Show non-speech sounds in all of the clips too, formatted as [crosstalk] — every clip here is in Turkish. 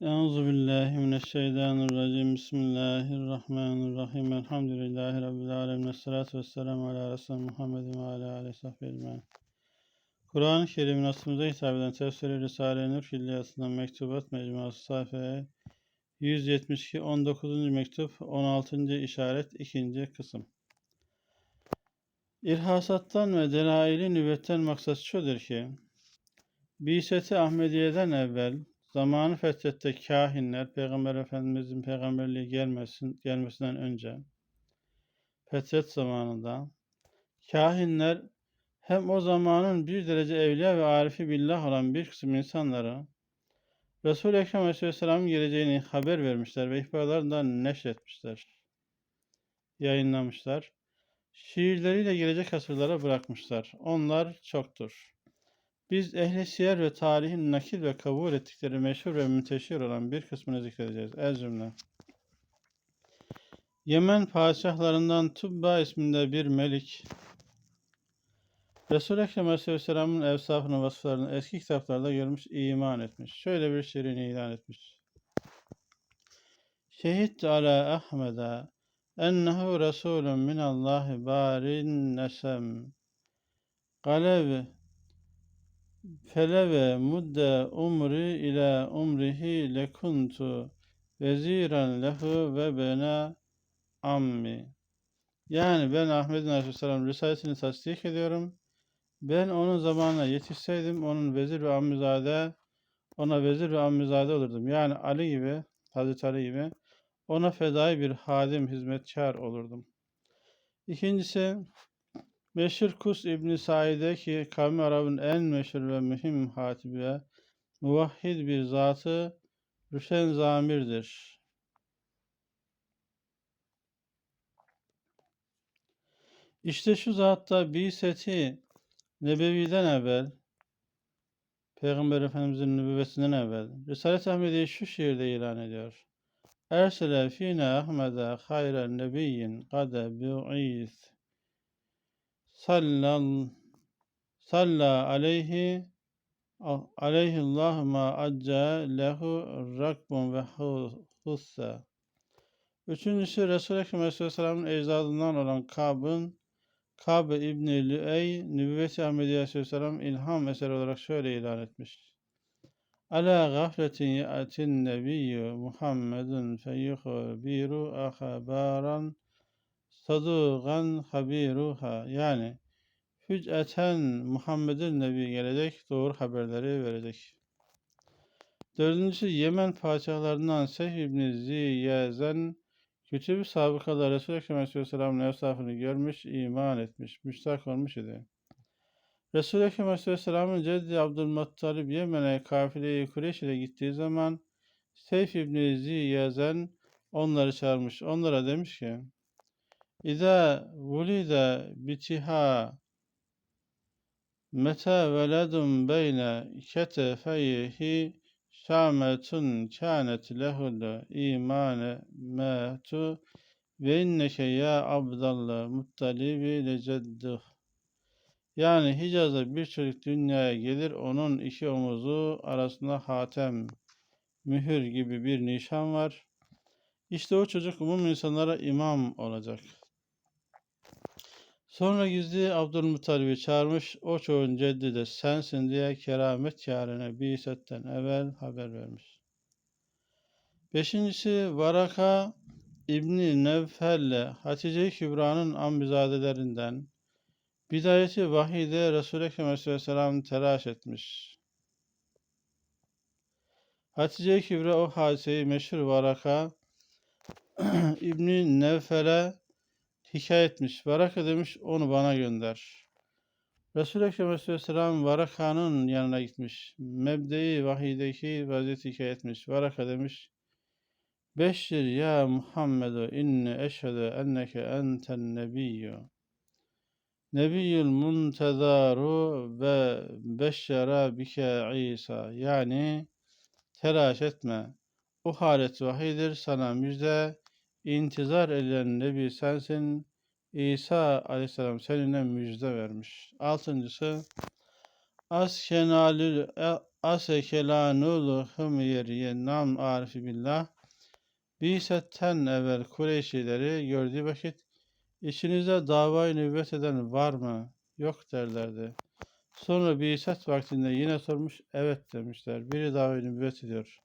Euzu billahi mineşşeytanirracim. Bismillahirrahmanirrahim. Elhamdülillahi rabbil alamin. Essalatu vesselamu ala resulina Muhammedin ve ala alihi sahbihi ecmaîn. Kur'an-ı Kerim'in aslımıza hitap eden tefsiri Risale-i Nur Külliyası'ndan Mektubat Mecmuası sayfa 172 19. mektup 16. işaret 2. kısım. İrhasattan ve delaili nübüvvetten maksat şudur ki, Biseti Ahmediye'den evvel zamanı fethette kahinler Peygamber Efendimizin peygamberliği gelmesin, gelmesinden önce fetret zamanında kahinler hem o zamanın bir derece evliya ve arifi billah olan bir kısım insanları Resul-i Ekrem Aleyhisselam'ın geleceğini haber vermişler ve ihbarlarından neşretmişler. Yayınlamışlar. Şiirleriyle gelecek asırlara bırakmışlar. Onlar çoktur. Biz ehli siyer ve tarihin nakil ve kabul ettikleri meşhur ve müteşhir olan bir kısmını zikredeceğiz. Ez cümle. Yemen padişahlarından Tubba isminde bir melik, Resul-i Ekrem Aleyhisselam'ın evsafını, vasıflarını eski kitaplarda görmüş, iman etmiş. Şöyle bir şiirini ilan etmiş. Şehit ala Ahmed'e ennehu Resulun minallahi barin nesem galev feleve mudde umri ila umrihi lekuntu veziren lehu ve bena ammi. Yani ben Ahmet Aleyhisselam Risalesini tasdik ediyorum. Ben onun zamanına yetişseydim onun vezir ve ammizade ona vezir ve ammizade olurdum. Yani Ali gibi, Hazreti Ali gibi ona fedai bir hadim, hizmetkar olurdum. İkincisi Meşhur Kus İbni Said'e ki kavmi Arap'ın en meşhur ve mühim hatibi ve muvahhid bir zatı Rüşen Zamir'dir. İşte şu zatta Biseti Nebevi'den evvel Peygamber Efendimizin nübüvvetinden evvel Risalet Ahmediye şu şiirde ilan ediyor. Ersele fine Ahmed'e hayren nebiyyin kade bu'is sallal salla aleyhi aleyhi Allah ma acca lehu rakbun ve hussa. Üçüncüsü Resul-i Ekrem Aleyhisselam'ın ecdadından olan Kab'ın Kab İbni Lüey Nübüvvet-i Ahmediye Aleyhisselam ilham eseri olarak şöyle ilan etmiş. Ala gafletin ya'tin nebiyyü Muhammedun feyuhbiru ahabaran sadugan habiruha yani hücceten Muhammed'in Nebi gelecek, doğru haberleri verecek. Dördüncüsü Yemen padişahlarından Sehv İbni Ziyezen Kütüb-i sabıkada Resul-i Ekrem Aleyhisselam'ın evsafını görmüş, iman etmiş, müştak olmuş idi. Resul-i Ekrem Aleyhisselam'ın Ceddi Abdülmuttalib Yemen'e kafileyi Kureyş ile gittiği zaman Seyf İbni Ziyezen onları çağırmış. Onlara demiş ki İza vulide bitiha meta veledun beyne ketefeyhi şametun kânet lehul imane metu ve inneke ya abdallah muttalibi lecedduh yani Hicaz'da bir çocuk dünyaya gelir, onun iki omuzu arasında hatem, mühür gibi bir nişan var. İşte o çocuk umum insanlara imam olacak. Sonra gizli Abdülmuttalib'i çağırmış, o çoğun ceddi de sensin diye keramet kârine Biset'ten evvel haber vermiş. Beşincisi Varaka İbni Nevfel'le Hatice-i Kübra'nın ambizadelerinden bidayeti vahide Resul-i Ekrem Aleyhisselam telaş etmiş. Hatice-i Kübra o hadiseyi meşhur Varaka [clears throat] İbni Nevfel'e hikaye etmiş. Varaka demiş onu bana gönder. Resul-i Ekrem Aleyhisselam Varaka'nın yanına gitmiş. Mebde-i vahideki vaziyeti hikaye etmiş. Varaka demiş. Beşir ya Muhammedu inni eşhedü enneke enten nebiyyü. Nebiyyül muntezaru ve beşşera bike İsa. Yani telaş etme. O halet vahidir sana müjde intizar edilen Nebi sensin. İsa aleyhisselam seninle müjde vermiş. Altıncısı Askenalül aseke la nulu hımyeriye nam arifi billah. Bisetten evvel Kureyşileri gördüğü vakit içinizde davayı nübüvvet eden var mı? Yok derlerdi. Sonra Biset vaktinde yine sormuş, evet demişler. Biri davayı nübüvvet ediyor.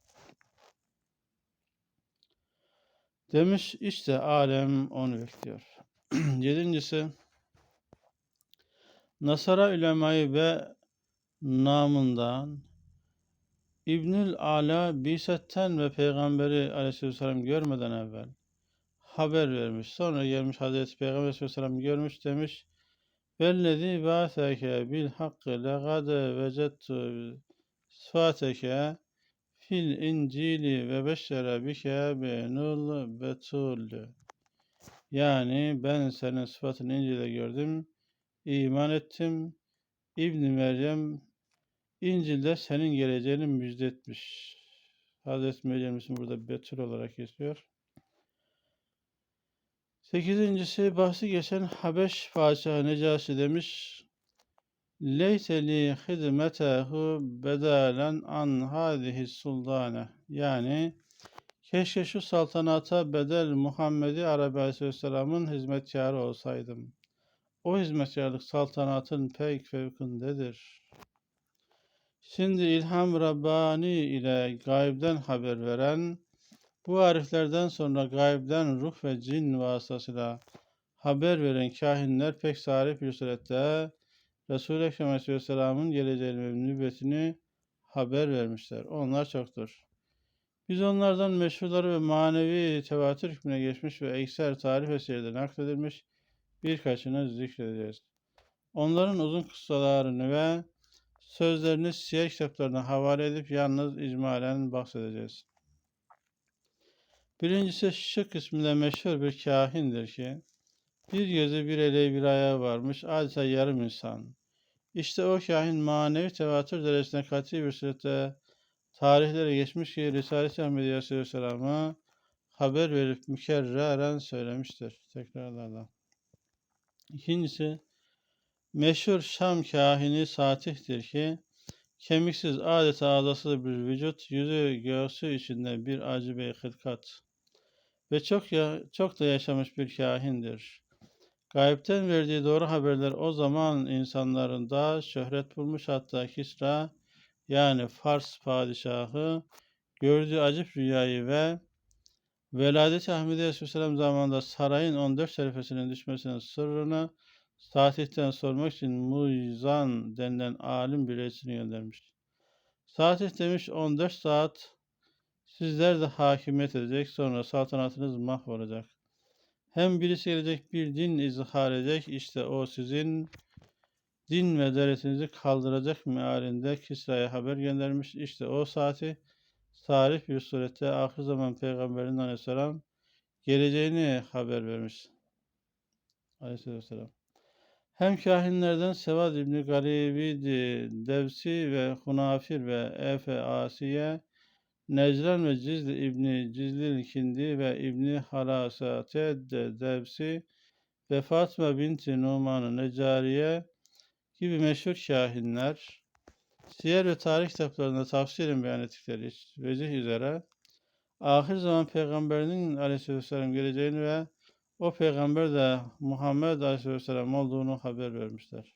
Demiş işte alem onu bekliyor. [clears throat] Yedincisi Nasara ulemayı ve namından İbnül Ala Biset'ten ve Peygamberi aleyhisselam görmeden evvel haber vermiş. Sonra gelmiş Hazreti Peygamber aleyhisselam görmüş demiş Vellezî bâseke bil hakkı legade vecettu sıfateke fil incili ve beşşere bike benul betul. Yani ben senin sıfatını İncil'de gördüm, iman ettim. İbn Meryem İncil'de senin geleceğini müjdetmiş. Hazreti Meryem ismi burada Betül olarak geçiyor. Sekizincisi bahsi geçen Habeş Padişahı Necasi demiş. Leyse li hidmetehu bedelen an hadihi sultane. Yani keşke şu saltanata bedel Muhammed'i Arabi Aleyhisselam'ın hizmetkarı olsaydım. O hizmetkarlık saltanatın pek fevkindedir. Şimdi İlham Rabbani ile gaybden haber veren, bu ariflerden sonra gaybden ruh ve cin vasıtasıyla haber veren kahinler pek sarif bir surette Resul-i Ekrem Aleyhisselam'ın geleceğini ve nübüvvetini haber vermişler. Onlar çoktur. Biz onlardan meşhurları ve manevi tevatür hükmüne geçmiş ve ekser tarif eserde nakledilmiş birkaçını zikredeceğiz. Onların uzun kıssalarını ve sözlerini siyer kitaplarına havale edip yalnız icmalen bahsedeceğiz. Birincisi Şık isminde meşhur bir kahindir ki, bir gözü bir eli bir ayağı varmış, adeta yarım insan. İşte o kahin manevi tevatür derecesine katı bir surette tarihlere geçmiş ki Risalet-i Ahmediye Aleyhisselam'a haber verip mükerreren söylemiştir tekrarlarla. İkincisi, meşhur Şam kahini Satih'tir ki, kemiksiz adeta ağzasız bir vücut, yüzü göğsü içinde bir acı bir hılkat ve çok ya, çok da yaşamış bir kahindir. Gayipten verdiği doğru haberler o zaman insanlarında şöhret bulmuş hatta Kisra yani Fars padişahı gördüğü acip rüyayı ve Veladet-i Ahmediye Aleyhisselam zamanında sarayın 14 şerifesinin düşmesinin sırrını Satih'ten sormak için Muizan denilen alim birisini göndermiş. Satih demiş 14 saat sizler de hakimiyet edecek sonra saltanatınız mahvolacak. Hem birisi gelecek bir din izhar edecek işte o sizin din medaretinizi kaldıracak mealinde Kisra'ya haber göndermiş. İşte o saati sarif bir surette ahir zaman Peygamberin aleyhisselam geleceğini haber vermiş. Aleyhisselam. Hem kahinlerden Sevad İbni Garibidi, Devsi ve Hunafir ve Efe Asiye, Necran ve Cizli İbni Cizli Kindi ve İbni Halasate de Devsi ve Fatma binti Numan'ı Necariye gibi meşhur kahinler, siyer ve tarih kitaplarında tafsirin beyan ettikleri vezih üzere ahir zaman peygamberinin aleyhisselam geleceğini ve o peygamber de Muhammed aleyhisselam olduğunu haber vermişler.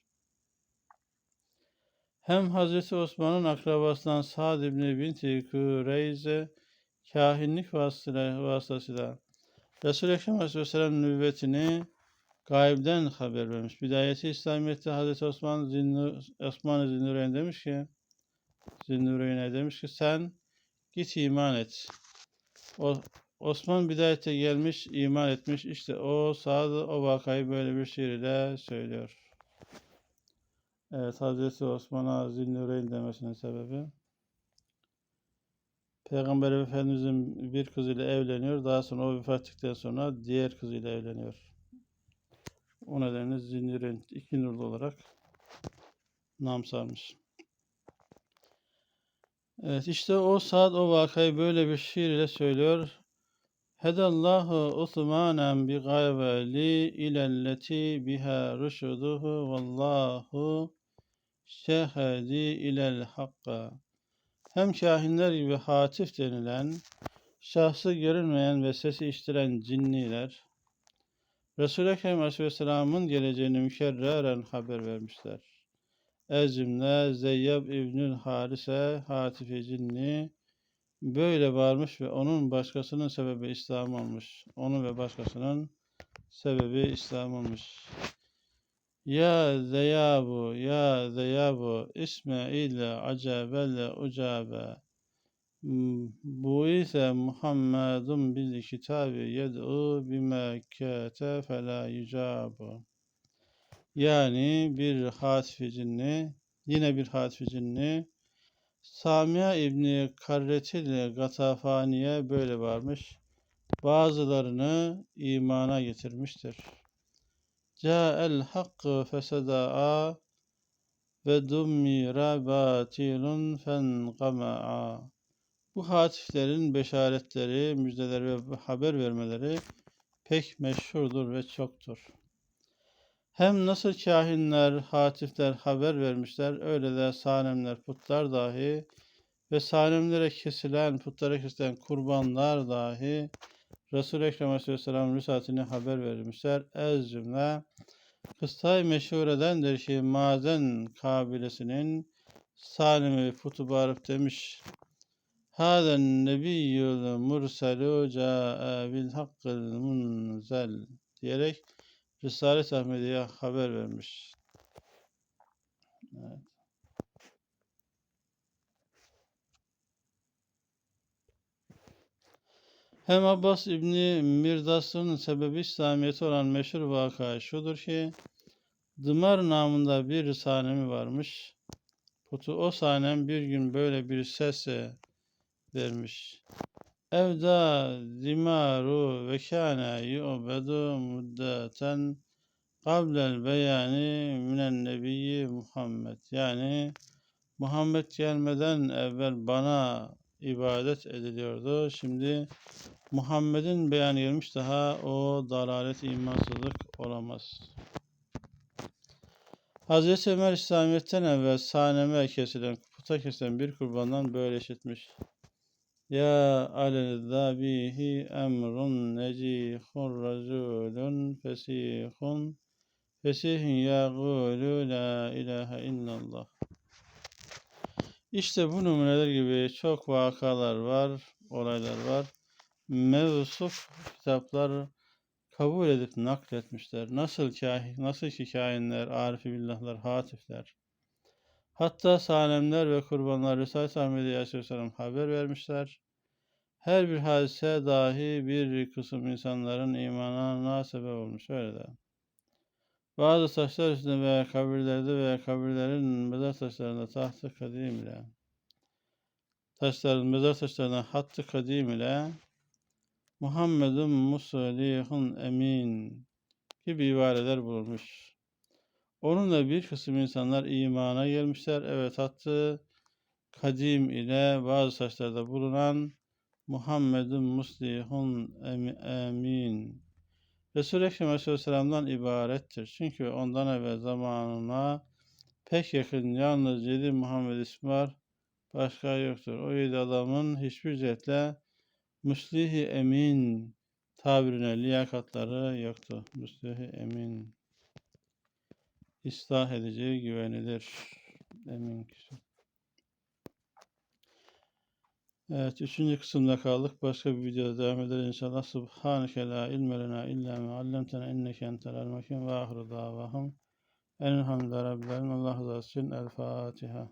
Hem Hazreti Osman'ın akrabasından Sa'd ibn binti Kureyze kahinlik vasıtasıyla, vasıtasıyla Resul-i Ekrem Aleyhisselam nübüvvetini gaybden haber vermiş. Bidayeti İslamiyet'te Hazreti Osman Zinnu, Osman Zinnureyn demiş ki Zinnureyn'e demiş ki sen git iman et. O, Osman bidayete gelmiş, iman etmiş. İşte o sağda o vakayı böyle bir şiir ile söylüyor. Evet, Hazreti Osman'a Zinnureyn demesinin sebebi Peygamber Efendimizin bir kızıyla evleniyor. Daha sonra o vefat ettikten sonra diğer kızıyla evleniyor. O nedenle Zinnureyn iki nurlu olarak nam sarmış. Evet işte o saat o vakayı böyle bir şiir ile söylüyor. Hedallahu Osmanen bi gayveli ilelleti biha rüşuduhu vallahu şehedi ilel hakka. Hem kahinler gibi hatif denilen, şahsı görünmeyen ve sesi işitilen cinniler, Resul-i Ekrem Aleyhisselam'ın geleceğini mükerreren haber vermişler. Ez cümle Zeyyab İbnül Harise Hatifi Cinni böyle bağırmış ve onun başkasının sebebi İslam olmuş. Onun ve başkasının sebebi İslam olmuş. Ya Zeyabu, Ya Zeyabu, İsmail'e acebelle ucabe. Bu ise Muhammedun bil kitabi yed'u bimekkete fe la yucabu. Yani bir hatifi cinni, yine bir hatifi cinni, Samiye İbni Karretil Gatafani'ye böyle varmış. Bazılarını imana getirmiştir. Ca'el hakkı feseda'a ve dummira batilun fenqama'a. Bu hatiflerin beşaretleri, müjdeleri ve haber vermeleri pek meşhurdur ve çoktur. Hem nasıl kahinler, hatifler haber vermişler, öyle de sanemler, putlar dahi ve sanemlere kesilen, putlara kesilen kurbanlar dahi Resul-i Ekrem Aleyhisselam rüsatini haber vermişler. Ez cümle kıstayı meşhur edendir ki Mazen kabilesinin salimi putu bağırıp demiş Hâden nebiyyül murselu câe bil hakkıl munzel diyerek Risalet Ahmediye haber vermiş. Evet. Hem Abbas İbni Mirdas'ın sebebi İslamiyeti olan meşhur vaka şudur ki Dımar namında bir sahnemi varmış. Putu o sahnem bir gün böyle bir sese vermiş. Evda dimaru ve kâne yu'bedu muddeten kablel beyani minen nebiyyi Muhammed. Yani Muhammed gelmeden evvel bana ibadet ediliyordu. Şimdi Muhammed'in beyanı gelmiş daha o dalalet imansızlık olamaz. Hazreti Ömer İslamiyet'ten evvel sahneme kesilen, puta kesilen bir kurbandan böyle işitmiş. Ya alel-zabihi emrun necihun razulun fesihun fesihun yağulu la ilahe illallah. İşte bu numuneler gibi çok vakalar var, olaylar var. Mevsuf kitaplar kabul edip nakletmişler. Nasıl kahin, nasıl ki kainler, arifi billahlar, hatifler. Hatta sanemler ve kurbanlar Risale-i Ahmedi Aleyhisselam haber vermişler. Her bir hadise dahi bir kısım insanların imanına sebep olmuş. Öyle de. Bazı taşlar üstünde veya kabirlerde veya kabirlerin mezar taşlarında tahtı kadim ile taşların mezar taşlarına hattı kadim ile Muhammedun musalihun emin gibi ibareler bulunmuş. Onunla bir kısım insanlar imana gelmişler. Evet hattı kadim ile bazı taşlarda bulunan Muhammedun muslihun emin Resul-i Ekrem Aleyhisselam'dan ibarettir. Çünkü ondan evvel zamanına pek yakın yalnız yedi Muhammed ismi var. Başka yoktur. O yedi adamın hiçbir cihetle Müslihi emin tabirine liyakatları yoktu. Müslihi emin. İslah edici güvenilir. Emin kişi. Evet, üçüncü kısımda kaldık. Başka bir videoda devam ederiz inşallah. Subhaneke la ilme lena illa me allemtena inneke entel el ve ahiru davahum. Elhamdülillahi Rabbil. Allah razı olsun. El Fatiha.